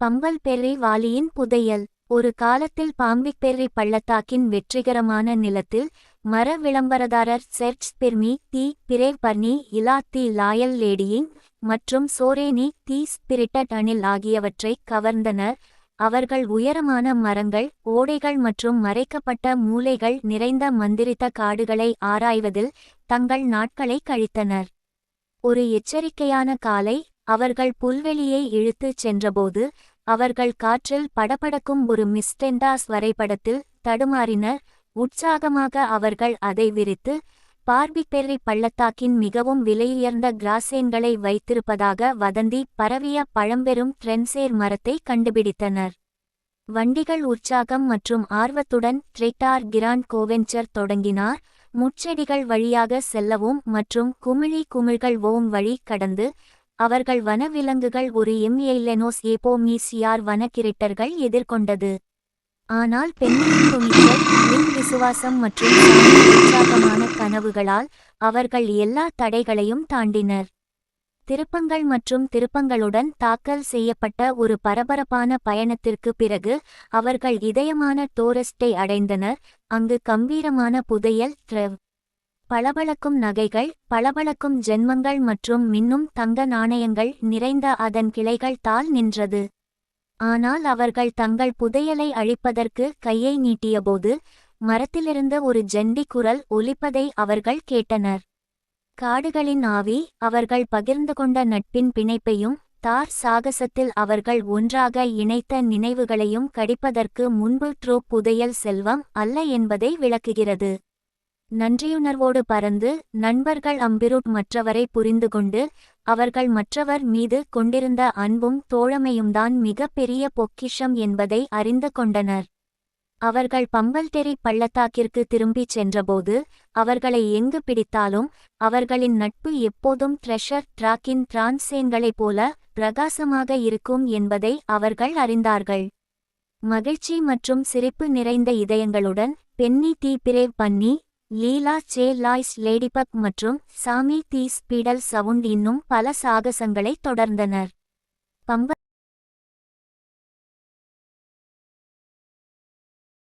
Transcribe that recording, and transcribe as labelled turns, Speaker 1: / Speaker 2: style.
Speaker 1: Pammal berry வாலியின் புதையல். ஒரு காலத்தில் பாம்பிக்பெர்ரி பள்ளத்தாக்கின் வெற்றிகரமான நிலத்தில் மர விளம்பரதாரர் செர்ச் பிர்மி தி பிரேவ் பர்னி இலா தி லாயல் லேடியிங் மற்றும் சோரேனி தி ஸ்பிரிட்டட் அணில் ஆகியவற்றை கவர்ந்தனர். அவர்கள் உயரமான மரங்கள் ஓடைகள் மற்றும் மறைக்கப்பட்ட மூலைகள் நிறைந்த மந்திரித்த காடுகளை ஆராய்வதில் தங்கள் நாட்களை கழித்தனர். ஒரு எச்சரிக்கையான காலை அவர்கள் புல்வெளியை இழுத்துச் சென்றபோது அவர்கள் காற்றில் படபடக்கும் ஒரு மிஸ்டெண்டாஸ் வரைபடத்தில் தடுமாறினர். உற்சாகமாக அவர்கள் அதை விரித்து பார்பிபெர்ரி பள்ளத்தாக்கின் மிகவும் விலையுயர்ந்த கிராசேன்களை வைத்திருப்பதாக வதந்தி பரவிய பழம்பெரும் ட்ரென்சேர் மரத்தை கண்டுபிடித்தனர். வண்டிகள் உற்சாகம் மற்றும் ஆர்வத்துடன் ட்ரெட்டார் கிராண்ட் கோவென்ச்சர் தொடங்கினார். முட்செடிகள் வழியாக செல்லவும் மற்றும் குமிழி குமிழ்கள் ஓம் வழி கடந்து அவர்கள் வனவிலங்குகள் ஒரு எம்எய்லெனோஸ் ஏபோமீசியார் வனக்கிரிட்டர்கள் எதிர்கொண்டது. ஆனால் பெண்ணின் துணிச்சல் மின் விசுவாசம் மற்றும் உற்சாகமான கனவுகளால் அவர்கள் எல்லா தடைகளையும் தாண்டினர். திருப்பங்கள் மற்றும் திருப்பங்களுடன் தாக்கல் செய்யப்பட்ட ஒரு பரபரப்பான பயணத்திற்கு பிறகு அவர்கள் இதயமான டோரஸ்டை அடைந்தனர். அங்கு கம்பீரமான புதையல் த்ரெவ் பளபளக்கும் நகைகள் பளபளக்கும் ஜென்மங்கள் மற்றும் மின்னும் தங்க நாணயங்கள் நிறைந்த அதன் கிளைகள் தாள் நின்றது. ஆனால் அவர்கள் தங்கள் புதையலை அழிப்பதற்கு கையை நீட்டியபோது மரத்திலிருந்த ஒரு ஜெண்டி குரல் ஒலிப்பதை அவர்கள் கேட்டனர். காடுகளின் ஆவி அவர்கள் பகிர்ந்து கொண்ட நட்பின் பிணைப்பையும் தார் சாகசத்தில் அவர்கள் ஒன்றாக இணைத்த நினைவுகளையும் கடிப்பதற்கு முன்பு ட்ரோப் புதையல் செல்வம் அல்ல என்பதை விளக்குகிறது. நன்றியுணர்வோடு பறந்து நண்பர்கள் அம்பிருட் மற்றவரை புரிந்துகொண்டு அவர்கள் மற்றவர் மீது கொண்டிருந்த அன்பும் தோழமையும்தான் மிக பெரிய பொக்கிஷம் என்பதை அறிந்து கொண்டனர். அவர்கள் பம்பல்டெரி பள்ளத்தாக்கிற்கு திரும்பிச் சென்றபோது அவர்களை எங்கு பிடித்தாலும் அவர்களின் நட்பு எப்போதும் த்ரெஷர் டிராக்கின் டிரான்சேன்களைப் போல பிரகாசமாக இருக்கும் என்பதை அவர்கள் அறிந்தார்கள். மகிழ்ச்சி மற்றும் சிரிப்பு நிறைந்த இதயங்களுடன் பென்னி தீ பிரேவ் பன்னி லீலா சே லாய்ஸ் லேடிபக் மற்றும் சாமி தி ஸ்பீடல் சவுண்ட் இன்னும் பல சாகசங்களை தொடர்ந்தனர். பம்ப